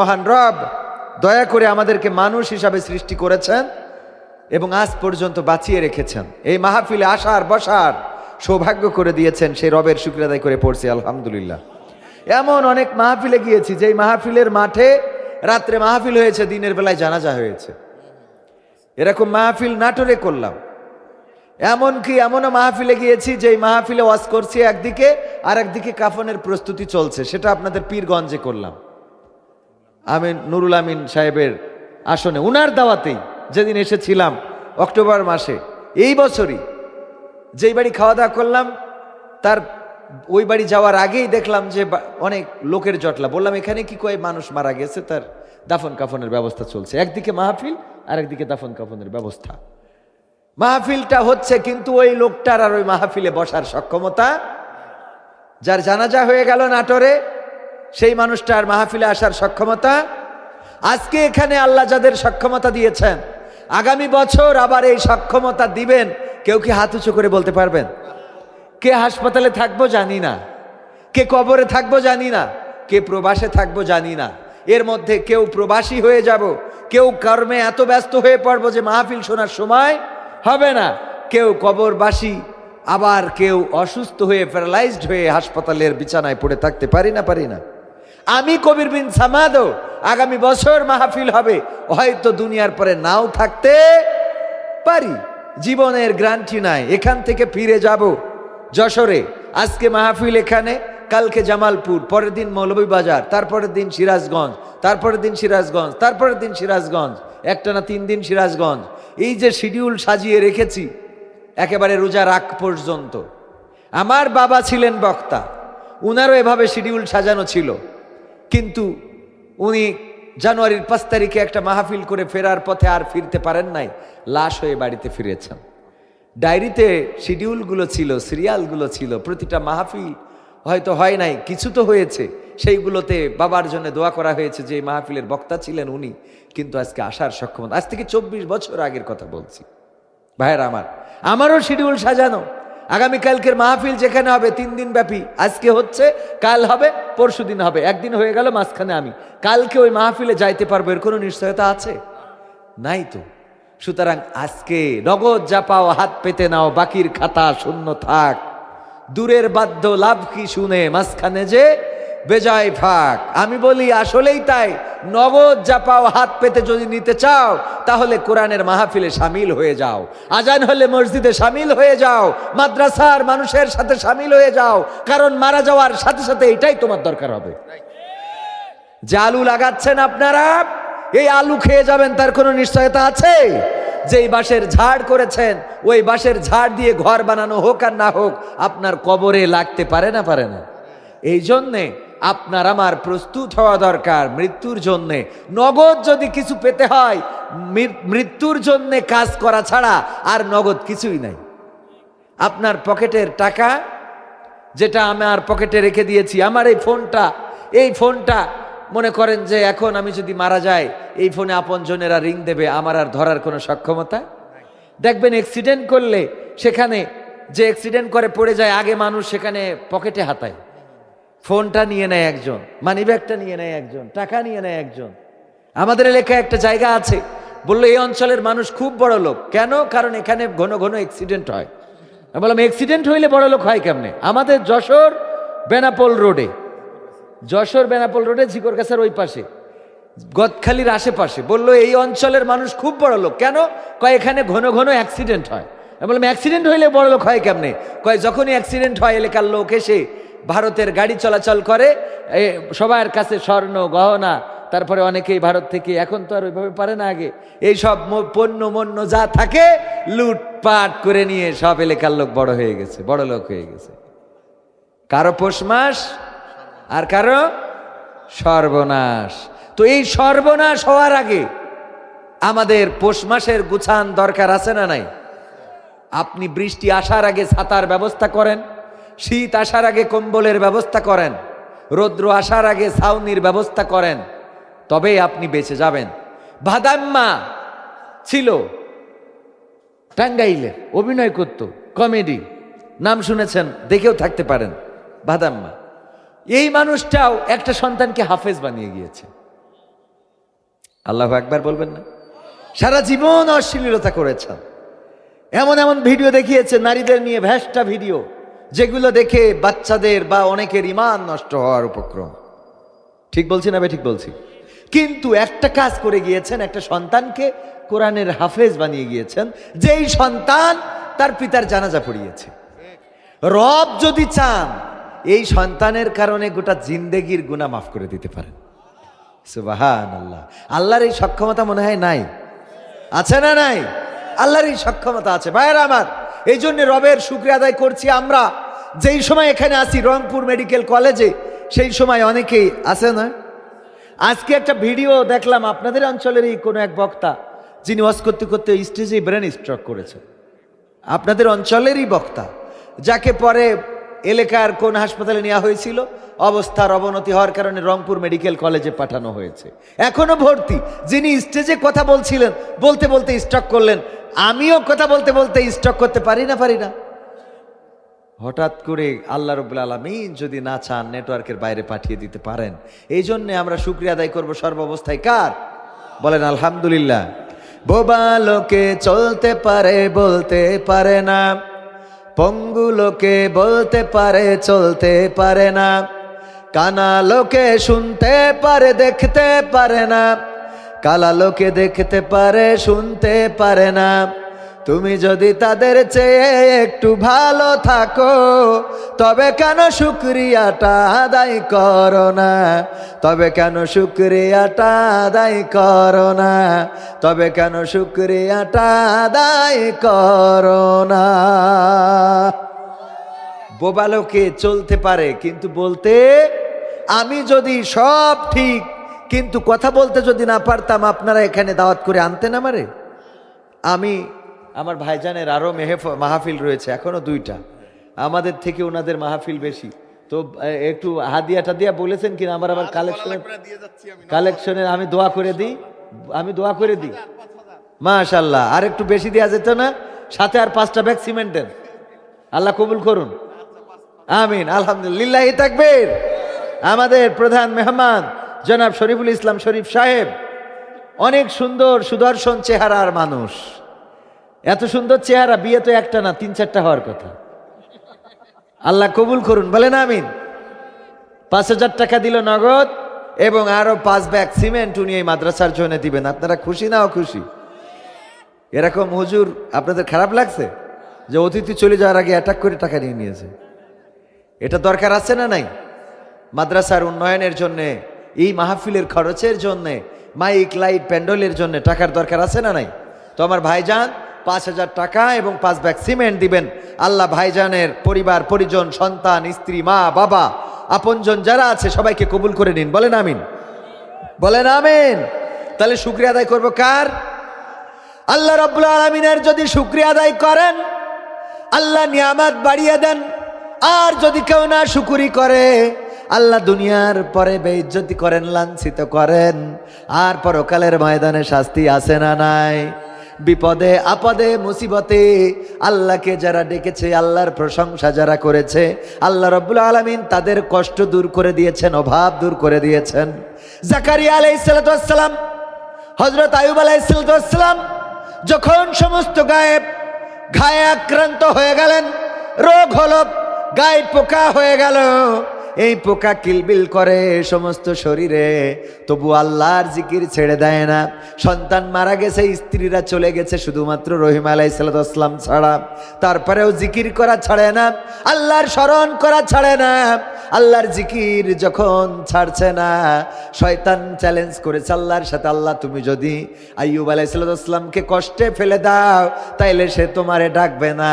মহান রব, দয়া করে আমাদেরকে মানুষ হিসাবে সৃষ্টি করেছেন এবং আজ পর্যন্ত বাঁচিয়ে রেখেছেন। এই মাহফিলে আসার, বসার সৌভাগ্য করে দিয়েছেন সেই রবের শুক্র আদায় করে পড়ছি, আলহামদুলিল্লাহ। এমন অনেক মাহফিলে গিয়েছি, যেই মাহফিলের মাঠে রাত্রে মাহফিল হয়েছে, দিনের বেলায় জানাজা হয়েছে। এরকম মাহফিল নাটোরে করলাম। এমনকি এমনও মাহফিলে গিয়েছি যে মাহফিলে ওয়াজ করছি একদিকে আর একদিকে কাফনের প্রস্তুতি চলছে, সেটা আপনাদের পীরগঞ্জে করলাম। আমিন নুরুল আমিন সাহেবের আসনে, উনার দাওয়াতেই যেদিন এসেছিলাম অক্টোবর মাসে, এই বছরই যেই বাড়ি খাওয়া দাওয়া করলাম, তার ওই বাড়ি যাওয়ার আগেই দেখলাম যে অনেক লোকের জটলা। বললাম, এখানে কি কয় মানুষ মারা গেছে? তার দাফন কাফনের ব্যবস্থা চলছে। একদিকে মাহফিল আর একদিকে দাফন কাফনের ব্যবস্থা। মাহফিলটা হচ্ছে কিন্তু ওই লোকটার আর ওই মাহফিলে বসার সক্ষমতা, যার জানাজা হয়ে গেল নাটোরে সেই মানুষটার মাহফিলে আসার সক্ষমতা। আজকে এখানে আল্লাহ যাদের সক্ষমতা দিয়েছেন, আগামী বছর আবার এই সক্ষমতা দিবেন, কেউ কি হাত উঁচু করে বলতে পারবেন? কে হাসপাতালে থাকব জানি না, কে কবরে থাকব জানি না, কে প্রবাসে থাকব জানি না। এর মধ্যে কেউ প্রবাসী হয়ে যাব, কেউ কর্মে এত ব্যস্ত হয়ে পড়ব যে মাহফিল শোনার সময় হবে না। কেউ কবরবাসী, আবার কেউ অসুস্থ হয়ে প্যারালাইজড হয়ে হাসপাতালের বিছানায় পড়ে থাকতে পারি না পারি না। আমি কবির বিন সামাদও আগামী বছর মাহফিল হবে। হয়তো দুনিয়ার পরে নাও থাকতে পারি। জীবনের গ্রান্টি নাই। এখান থেকে ফিরে যাব যশোরে। আজকে মাহফিল এখানে, কালকে জামালপুর, পরের দিন মৌলভীবাজার তারপরের দিন সিরাজগঞ্জ, তারপরের দিন সিরাজগঞ্জ, তারপরের দিন সিরাজগঞ্জ, একটা না তিন দিন সিরাজগঞ্জ। এই যে শিডিউল সাজিয়ে রেখেছি, একেবারে রোজার আগ পর্যন্ত। আমার বাবা ছিলেন বক্তা। উনারও এভাবে শিডিউল সাজানো ছিল। কিন্তু উনি জানুয়ারির পাঁচ তারিখে একটা মাহফিল করে ফেরার পথে আর ফিরতে পারেন নাই, লাশ হয়ে বাড়িতে ফিরেছেন। ডায়েরিতে শিডিউলগুলো ছিল, সিরিয়ালগুলো ছিল, প্রতিটা মাহফিল হয়তো হয় নাই, কিছু তো হয়েছে। সেইগুলোতে বাবার জন্য দোয়া করা হয়েছে যে মাহফিলের বক্তা ছিলেন উনি, কিন্তু আজকে আসার সক্ষমতা আজ থেকে চব্বিশ বছর আগের কথা বলছি। ভাইয়ের আমার, আমারও শিডিউল সাজানো। আগামীকালকের মাহফিল যেখানে হবে, তিন দিন ব্যাপী। আজকে হচ্ছে, কাল হবে, পরশু দিন হবে। একদিন হয়ে গেল, মাঝখানে আমি। কালকে ওই মাহফিলে যাইতে পারব, এর কোনো নিশ্চয়তা আছে? নাই তো। সুতরাং আজকে নগদ যা পাও, হাত পেতে নাও, বাকির খাতা শূন্য থাক। দূরের বাধ্য লাভ কি শুনে, মাঝখানে যে বেজায় ফাঁক। আমি বলি, আসলেই তাই। নগদ যা পাও হাত পেতে যদি নিতে চাও, তাহলে কোরআনের মাহফিলে সামিল হয়ে যাও। আজান হলে মসজিদে সামিল হয়ে যাও। মাদ্রাসার মানুষের সাথে সামিল হয়ে যাও। কারণ মারা যাওয়ার সাথে সাথে এটাই তোমার দরকার হবে। যে আলু লাগাচ্ছেন আপনারা, এই আলু খেয়ে যাবেন, তার কোনো নিশ্চয়তা আছে? যেই বাঁশের ঝাড় করেছেন, ওই বাঁশের ঝাড় দিয়ে ঘর বানানো হোক আর না হোক, আপনার কবরে লাগতে পারে না পারে না। এই জন্যে আপনার আমার প্রস্তুত হওয়া দরকার মৃত্যুর জন্যে। নগদ যদি কিছু পেতে হয় মৃত্যুর জন্যে কাজ করা ছাড়া আর নগদ কিছুই নাই। আপনার পকেটের টাকা যেটা আমার পকেটে রেখে দিয়েছি, আমার এই ফোনটা এই ফোনটা, মনে করেন যে এখন আমি যদি মারা যাই, এই ফোনে আপন জনেরা রিং দেবে, আমার আর ধরার কোনো সক্ষমতা? দেখবেন অ্যাক্সিডেন্ট করলে সেখানে, যে অ্যাক্সিডেন্ট করে পড়ে যায়, আগে মানুষ সেখানে পকেটে হাতায় ফোনটা নিয়ে নেয় একজন মানি ব্যাগটা নিয়ে নেয় একজন, টাকা নিয়ে নেয় একজন। আমাদের এলাকায় একটা জায়গা আছে, বলল, এই অঞ্চলের মানুষ খুব বড় লোক। কেন? কারণ এখানে ঘন ঘন অ্যাক্সিডেন্ট হয়। আমি বললাম অ্যাক্সিডেন্ট হইলে বড় লোক হয় কেমনে? আমাদের যশোর বেনাপোল রোডে, যশোর বেনাপোল রোডে ঝিকর গাছের ওই পাশে, গদখালির আশেপাশে বলল, এই অঞ্চলের মানুষ খুব বড় লোক। কেন? কয়, এখানে ঘন ঘন অ্যাক্সিডেন্ট হয়। আমি বললাম অ্যাক্সিডেন্ট হইলে বড় লোক হয় কেমনে? কয়, যখনই অ্যাক্সিডেন্ট হয়, এলাকার লোক এসে ভারতের গাড়ি চলাচল করে সবার কাছে স্বর্ণ, গহনা, তারপরে অনেকেই ভারত থেকে, এখন তো আর ওইভাবে পারে না আগে। এই সব পণ্য মন্য যা থাকে, লুটপাট করে নিয়ে সব এলাকার লোক বড় হয়ে গেছে, বড় লোক হয়ে গেছে। কারও পৌষ মাস, আর কারও সর্বনাশ। তো এই সর্বনাশ হওয়ার আগে আমাদের পৌষ মাসের গুছান দরকার আছে না নাই? আপনি বৃষ্টি আসার আগে ছাতার ব্যবস্থা করেন। শীত আসার আগে কম্বলের ব্যবস্থা করেন, রৌদ্র আসার আগে ছাউনির ব্যবস্থা করেন, তবেই আপনি বেঁচে যাবেন। ভাদাম্মা ছিল টাঙ্গাইলের, অভিনয় করত, কমেডি, নাম শুনেছেন, দেখেও থাকতে পারেন, ভাদাম্মা। এই মানুষটাও একটা সন্তানকে হাফেজ বানিয়ে গিয়েছে। আল্লাহ একবার বলবেন না? সারা জীবন অশ্লীলতা করেছেন। এমন এমন ভিডিও দেখিয়েছে, নারীদের নিয়ে ভ্যাসটা ভিডিও। যেগুলো দেখে বাচ্চাদের বা অনেকের ইমান নষ্ট হওয়ার উপক্রম। ঠিক বলছি না ঠিক বলছি? কিন্তু একটা কাজ করে গিয়েছেন, একটা সন্তানকে কোরআনের হাফেজ বানিয়ে গিয়েছেন, যেই সন্তান তার পিতার জানাজা পড়িয়েছে। রব যদি চান, এই সন্তানের কারণে গোটা জিন্দেগির গুণা মাফ করে দিতে পারেন। সুবাহান আল্লাহ আল্লাহর এই সক্ষমতা মনে হয় নাই? আছে না নাই? আল্লাহর এই সক্ষমতা আছে। ভাইয়েরা আমার এই জন্য রবের শুক্রিয়া আদায় করছি আমরা। যেই সময় এখানে আসি, রংপুর মেডিকেল কলেজে, সেই সময় অনেকেই আছে না? আজকে একটা ভিডিও দেখলাম আপনাদের অঞ্চলেরই কোনো এক বক্তা, যিনি ওয়াজ করতে করতে স্টেজে ব্রেন স্ট্রক করেছে। আপনাদের অঞ্চলেরই বক্তা, যাকে পরে এলাকার কোন হাসপাতালে নেওয়া হয়েছিল? অবস্থার অবনতি হওয়ার কারণে রংপুর মেডিকেল কলেজে পাঠানো হয়েছে। এখনও ভর্তি। যিনি স্টেজে কথা বলছিলেন, বলতে বলতে স্টক করলেন। আমিও কথা বলতে বলতে স্টক করতে পারি না পারি না। হঠাৎ করে আল্লাহ রবুল্লা আলমিন যদি না চান, নেটওয়ার্কের বাইরে পাঠিয়ে দিতে পারেন। এই জন্যে আমরা শুক্রিয়া আদায় করব সর্বাবস্থায় কার? বলেন, আলহামদুলিল্লাহ। বোবা লোকে চলতে পারে, বলতে পারে না। পঙ্গু লোকে বলতে পারে, চলতে পারে না। কানা লোকে শুনতে পারে, দেখতে পারে না। কালা লোকে দেখতে পারে, শুনতে পারে না। তুমি যদি তাদের চেয়ে একটু ভালো থাকো, তবে কেন শুক্রিয়াটা আদায় করো না? তবে কেন শুক্রিয়াটা আদায় করো না? তবে কেন শুক্রিয়াটা আদায় করো না? বোবালোকে চলতে পারে, কিন্তু বলতে, আমি যদি সব ঠিক, কিন্তু কথা বলতে যদি না পারতাম, আপনারা এখানে দাওয়াত করে আনতেন আমারে? আমি আমার ভাইজানের আরও মেহেফ মাহফিল রয়েছে এখনও দুইটা। আমাদের থেকে ওনাদের মাহফিল বেশি। তো একটু হাদিয়াটা দিয়া বলেছেন কিনা আমার আবার কালেকশনের কালেকশনের আমি দোয়া করে দিই। আমি দোয়া করে দিই। মাশাল্লাহ আর একটু বেশি দেওয়া যেত না? সাথে আর পাঁচটা ব্যাগ সিমেন্টের আল্লাহ কবুল করুন। আমিন। আলহামদুলিল্লাহ তাকবীর। আমাদের প্রধান মেহমান জনাব শরীফুল ইসলাম শরীফ সাহেব। অনেক সুন্দর সুদর্শন চেহারার মানুষ। এত সুন্দর চেহারা, বিয়ে তো একটা না, তিন চারটা হওয়ার কথা। আল্লাহ কবুল করুন, বলেন আমিন। পাঁচ হাজার টাকা দিল নগদ এবং আরও পাঁচ ব্যাগ সিমেন্ট উনি এই মাদ্রাসার জন্য দিবেন। আপনারা খুশি নাও খুশি এরকম হুজুর, আপনাদের খারাপ লাগছে? যে অতিথি চলে যাওয়ার আগে অ্যাটাক করে টাকা নিয়ে নিয়েছে। এটা দরকার আছে না নাই? মাদ্রাসার উন্নয়নের জন্যে, এই মাহফিলের খরচের জন্যে মাইক লাইট প্যান্ডেলের জন্য টাকার দরকার আছে না নাই? তো আমার ভাইজান পাঁচ হাজার টাকা এবং পাঁচ ব্যাগ সিমেন্ট দিবেন। আল্লাহ ভাইজানের পরিবার, পরিজন, সন্তান, স্ত্রী, মা, বাবা, আপনজন যারা আছে, সবাইকে কবুল করে নিন। বলেন আমিন। বলেন আমিন। তাহলে শুক্রিয়া আদায় করব কার? আল্লাহ রব্বুল আলমিনের যদি শুক্রিয়া আদায় করেন, আল্লাহ নিয়ামত বাড়িয়ে দেন। আর যদি কেউ না শুকুরি করে, আল্লাহ দুনিয়ার পরে বেইজ্জতি করেন, লাঞ্ছিত করেন। আর পরকালের ময়দানে শাস্তি আসে না নাই? বিপদে, আপদে, মুসিবতে আল্লাহকে যারা ডেকেছে, আল্লাহর প্রশংসা যারা করেছে, আল্লাহ রব্বুল আলমিন তাদের কষ্ট দূর করে দিয়েছেন, অভাব দূর করে দিয়েছেন। জাকারিয়া আলাইসালাম হজরত আয়ুব আলাইসালাম যখন সমস্ত গায়েব ঘায়ে আক্রান্ত হয়ে গেলেন, রোগ হলো, গায়ে পোকা হয়ে গেল এই পোকা কিলবিল করে সমস্ত শরীরে। তবু আল্লাহর জিকির ছেড়ে দেয় না। সন্তান মারা গেছে, স্ত্রীরা চলে গেছে শুধুমাত্র রহিম আলাই সালাতাম ছাড়া। তারপরেও জিকির করা ছাড়ে না, আল্লাহর স্মরণ করা ছাড়ে না। আল্লাহর জিকির যখন ছাড়ছে না, শয়তান চ্যালেঞ্জ করেছে আল্লাহর সাথে, আল্লাহ, তুমি যদি আইয়ুব আলাইসাল্লামকে কষ্টে ফেলে দাও, তাইলে সে তোমারে ডাকবে না।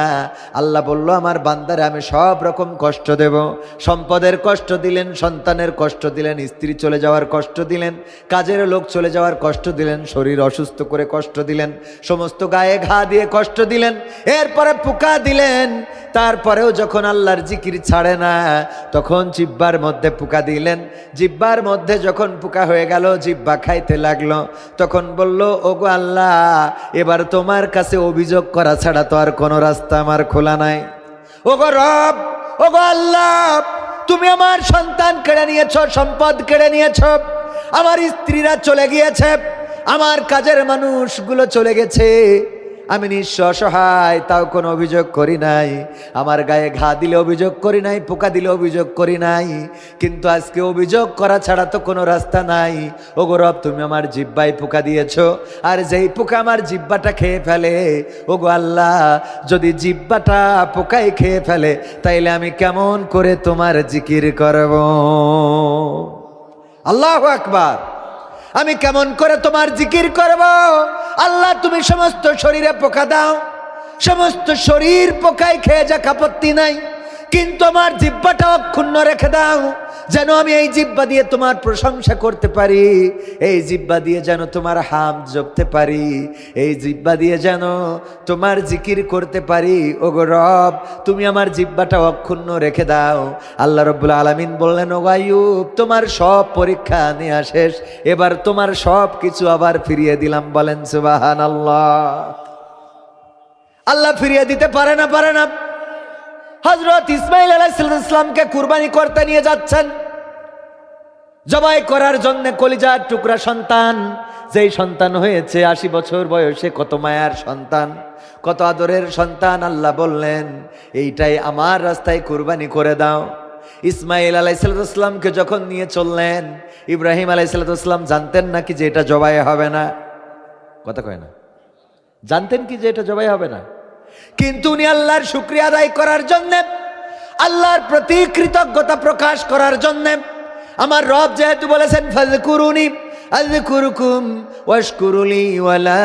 আল্লাহ বলল, আমার বান্দারে, আমি সব রকম কষ্ট দেব। সম্পদের কষ্ট দিলেন, সন্তানের কষ্ট দিলেন, স্ত্রী চলে যাওয়ার কষ্ট দিলেন, কাজের লোক চলে যাওয়ার কষ্ট দিলেন, শরীর অসুস্থ করে কষ্ট দিলেন, সমস্ত গায়ে ঘা দিয়ে কষ্ট দিলেন, এরপরে পোকা দিলেন। তারপরেও যখন আল্লাহর জিকির ছাড়ে না, তখন জিব্বার মধ্যে পোকা দিলেন। জিব্বার মধ্যে যখন পোকা হয়ে গেল, জিব্বা খাইতে লাগল। তখন বলল, ওগো আল্লাহ, এবার তোমার কাছে অভিযোগ করা ছাড়া তো আর কোনো রাস্তা আমার খোলা নাই। ওগো রব, ওগো আল্লাহ, তুমি আমার সন্তান কেড়ে নিয়েছ, সম্পদ কেড়ে নিয়েছ। আমার স্ত্রীরা চলে গিয়েছে, আমার কাজের মানুষগুলো চলে গেছে। আমি নিঃস্ব অসহায় তাও কোনো অভিযোগ করি নাই। আমার গায়ে ঘা দিলে অভিযোগ করি নাই, পোকা দিলে অভিযোগ করি নাই। কিন্তু আজকে অভিযোগ করা ছাড়া তো কোনো রাস্তা নাই। ও গৌরব তুমি আমার জিব্বায় পোকা দিয়েছ, আর যেই পোকা আমার জিব্বাটা খেয়ে ফেলে, ও গো আল্লাহ, যদি জিব্বাটা পোকাই খেয়ে ফেলে, তাইলে আমি কেমন করে তোমার জিকির করব? আল্লাহ আকবার। আমি কেমন করে তোমার জিকির করব? আল্লাহ, তুমি সমস্ত শরীরে পোকা দাও। সমস্ত শরীর পোকায় খেয়ে যা কাপত্তি নাই। কিন্তু আমার জিব্বাটা অক্ষুণ্ণ রেখে দাও, যেন আমি এই জিব্বা দিয়ে তোমার প্রশংসা করতে পারি। এই জিব্বা দিয়ে যেন তোমার হাম জপতে পারি। এই জিব্বা দিয়ে যেন তোমার জিকির করতে পারি। ও গো রব, তুমি আমার জিব্বাটা অক্ষুণ্ণ রেখে দাও। আল্লাহ রব্বুল আলমিন বললেন ও আয়ুব তোমার সব পরীক্ষা নেওয়া শেষ। এবার তোমার সব কিছু আবার ফিরিয়ে দিলাম। বলেন সুবাহান আল্লাহ আল্লাহ ফিরিয়ে দিতে পারে না পারে না। হজরত ইসমাইল আলাহ আলাইসালামকে কুরবানি করতে নিয়ে যাচ্ছেন। জবাই করার জন্য কলিজার টুকরা সন্তান, যেই সন্তান হয়েছে আশি বছর বয়সে কত মায়ার সন্তান, কত আদরের সন্তান, আল্লাহ বললেন, এইটাই আমার রাস্তায় কুরবানি করে দাও। ইসমাইল আলাইসালামকে যখন নিয়ে চললেন, ইব্রাহিম আলাইসালাম জানতেন নাকি যে এটা জবাই হবে না? কথা কয় না। জানতেন কি যে এটা জবাই হবে না? কিন্তু উনি আল্লাহর শুক্রিয়া আদায় করার জন্যে, আল্লাহর প্রতি কৃতজ্ঞতা প্রকাশ করার জন্যে, আমার রব যেহেতু বলেছেন ফাজকুরুনি আজকুরুকুম ওয়াশকুরুলি ওয়ালা